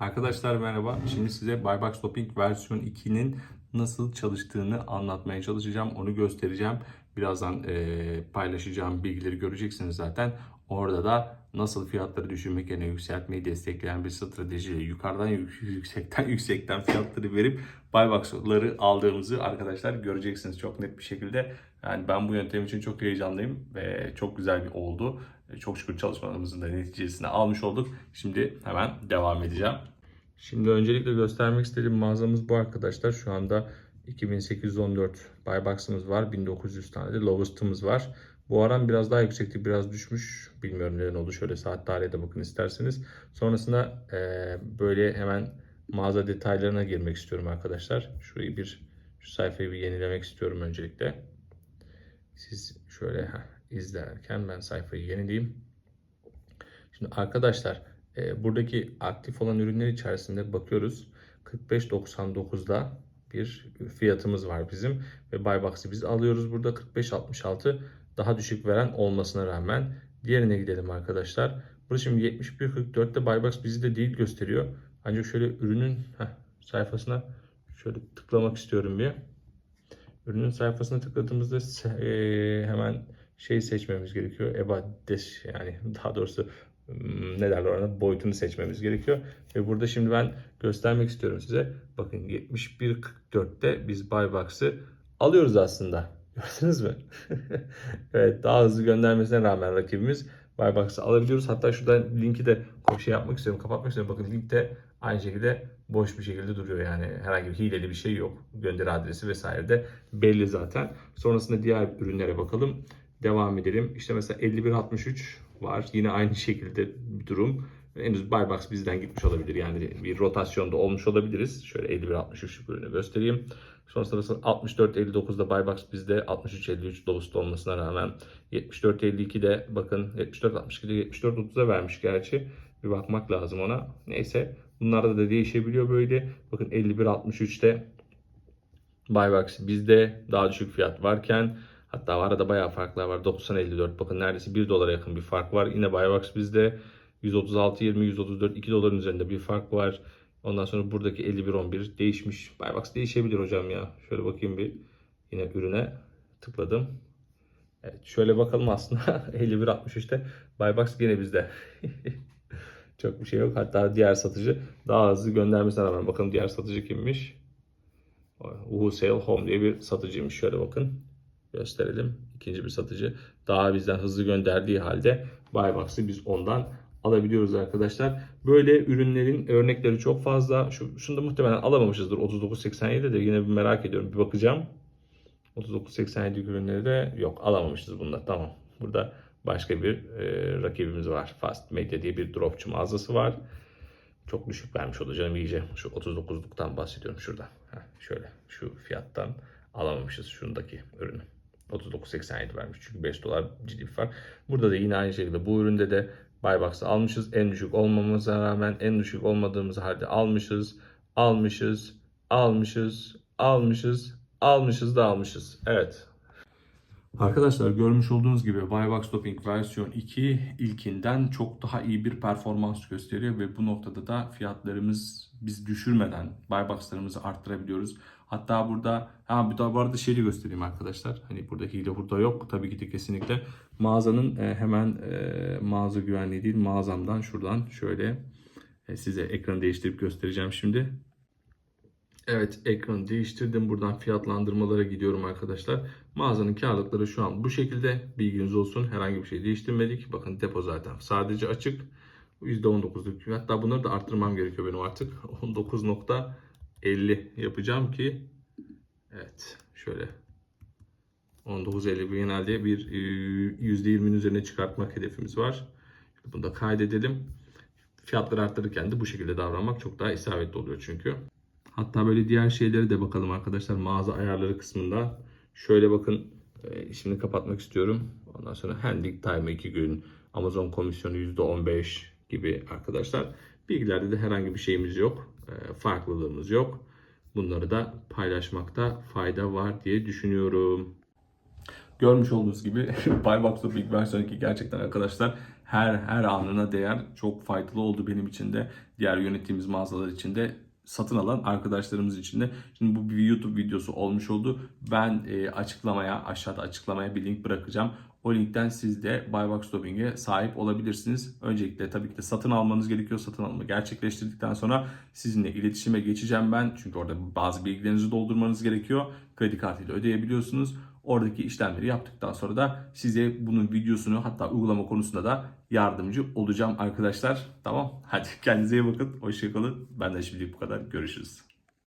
Arkadaşlar merhaba. Şimdi size Buybox Topping versiyon 2'nin nasıl çalıştığını anlatmaya çalışacağım. Onu göstereceğim. Birazdan eee, paylaşacağım bilgileri göreceksiniz zaten. Orada da nasıl fiyatları düşürmek yerine yükseltmeyi destekleyen bir stratejiyle yukarıdan yük- yüksekten yüksekten fiyatları verip Buybox'ları aldığımızı arkadaşlar göreceksiniz çok net bir şekilde. Yani ben bu yöntem için çok heyecanlıyım ve çok güzel bir oldu. Çok şükür çalışmalarımızın da neticesini almış olduk. Şimdi hemen devam edeceğim. Şimdi öncelikle göstermek istediğim mağazamız bu arkadaşlar. Şu anda 2814 Buybox'ımız var. 1900 tane de Lowest'ımız var. Bu oran biraz daha yüksekti, biraz düşmüş. Bilmiyorum neden oldu. Şöyle saat tarihe de bakın isterseniz. Sonrasında eee, böyle hemen mağaza detaylarına girmek istiyorum arkadaşlar. Şurayı bir, şu sayfayı bir yenilemek istiyorum öncelikle. Siz şöyle heh, izlerken ben sayfayı yenileyim. Şimdi arkadaşlar e, buradaki aktif olan ürünler içerisinde bakıyoruz. 45.99'da bir fiyatımız var bizim ve Buybox'ı biz alıyoruz burada 45.66 daha düşük veren olmasına rağmen diğerine gidelim arkadaşlar. Burada şimdi 71.44'te Buybox bizi de değil gösteriyor. Ancak şöyle ürünün heh, sayfasına şöyle tıklamak istiyorum bir. Ürünün sayfasına tıkladığımızda e, hemen şey seçmemiz gerekiyor. EBA-DES yani daha doğrusu hmm, ne derler ona boyutunu seçmemiz gerekiyor. Ve burada şimdi ben göstermek istiyorum size. Bakın 71.44'te biz Buybox'ı alıyoruz aslında. Gördünüz mü? evet daha hızlı göndermesine rağmen rakibimiz Buybox'ı alabiliyoruz. Hatta şuradan linki de şey yapmak istiyorum, kapatmak istiyorum. Bakın linkte aynı şekilde boş bir şekilde duruyor yani herhangi bir hileli bir şey yok. Gönderi adresi vesaire de belli zaten. Sonrasında diğer ürünlere bakalım. Devam edelim. İşte mesela 5163 var. Yine aynı şekilde bir durum. Henüz Buybox bizden gitmiş olabilir. Yani bir rotasyonda olmuş olabiliriz. Şöyle 5163 ürünü göstereyim. Sonrasında 64.59'da Buybox bizde 63.53 Lowest olmasına rağmen 74.52'de bakın 74.62'de 74.30'a vermiş gerçi. Bir bakmak lazım ona. Neyse bunlarda da değişebiliyor böyle. Bakın 51.63'te Buybox bizde daha düşük fiyat varken hatta arada bayağı farklar var. 90.54 bakın neredeyse 1 dolara yakın bir fark var. Yine Buybox bizde 136.20 134 2 doların üzerinde bir fark var. Ondan sonra buradaki 51.11 değişmiş. Buybox değişebilir hocam ya. Şöyle bakayım bir yine ürüne tıkladım. Evet şöyle bakalım aslında 51.63'te Buybox yine bizde. Çok bir şey yok. Hatta diğer satıcı daha hızlı göndermesine rağmen bakalım diğer satıcı kimmiş? Uhu Sale Home diye bir satıcıymış. Şöyle bakın. Gösterelim. İkinci bir satıcı. Daha bizden hızlı gönderdiği halde Buybox'ı biz ondan alabiliyoruz arkadaşlar. Böyle ürünlerin örnekleri çok fazla. Şu, şunu da muhtemelen alamamışızdır. 39.87'de de yine bir merak ediyorum. Bir bakacağım. 39.87 ürünleri de yok alamamışız bunda. Tamam. Burada başka bir e, rakibimiz var. Fast Media diye bir dropçu mağazası var. Çok düşük vermiş olacağım iyice. Şu 39'luktan bahsediyorum şurada. Şöyle şu fiyattan alamamışız şundaki ürünü. 39.87 vermiş çünkü 5 dolar ciddi bir fark. Burada da yine aynı şekilde bu üründe de Buybox'ı almışız. En düşük olmamıza rağmen en düşük olmadığımız halde almışız. Almışız. Almışız. Almışız. Almışız da almışız. Evet. Arkadaşlar görmüş olduğunuz gibi Buybox Topping versiyon 2 ilkinden çok daha iyi bir performans gösteriyor ve bu noktada da fiyatlarımız biz düşürmeden Buybox'larımızı arttırabiliyoruz. Hatta burada ha bir daha bu arada şeyi göstereyim arkadaşlar. Hani burada hile burada yok. Tabii ki de kesinlikle mağazanın e, hemen e, mağaza güvenliği değil mağazamdan şuradan şöyle e, size ekranı değiştirip göstereceğim şimdi. Evet ekranı değiştirdim. Buradan fiyatlandırmalara gidiyorum arkadaşlar. Mağazanın karlılıkları şu an bu şekilde. Bilginiz olsun. Herhangi bir şey değiştirmedik. Bakın depo zaten sadece açık. %19'luk. Hatta bunları da arttırmam gerekiyor benim artık. 19.50 yapacağım ki evet şöyle 19.50 genelde bir e, %20'nin üzerine çıkartmak hedefimiz var. Bunu da kaydedelim. Fiyatları arttırırken de bu şekilde davranmak çok daha isabetli oluyor çünkü. Hatta böyle diğer şeylere de bakalım arkadaşlar mağaza ayarları kısmında. Şöyle bakın e, şimdi kapatmak istiyorum. Ondan sonra handling time 2 gün, Amazon komisyonu %15 gibi arkadaşlar. Bilgilerde de herhangi bir şeyimiz yok. e, Farklılığımız yok. Bunları da paylaşmakta fayda var diye düşünüyorum. Görmüş olduğunuz gibi Buybox Big versiyon 2 gerçekten arkadaşlar her her anına değer. Çok faydalı oldu benim için de. Diğer yönettiğimiz mağazalar için de satın alan arkadaşlarımız için de. Şimdi bu bir YouTube videosu olmuş oldu. Ben e, açıklamaya, aşağıda açıklamaya bir link bırakacağım. O linkten siz de Buybox Shopping'e sahip olabilirsiniz. Öncelikle tabii ki de satın almanız gerekiyor. Satın alımı gerçekleştirdikten sonra sizinle iletişime geçeceğim ben. Çünkü orada bazı bilgilerinizi doldurmanız gerekiyor. Kredi kartıyla ödeyebiliyorsunuz. Oradaki işlemleri yaptıktan sonra da size bunun videosunu hatta uygulama konusunda da yardımcı olacağım arkadaşlar. Tamam. Hadi kendinize iyi bakın. Hoşçakalın. Ben de şimdilik bu kadar. Görüşürüz.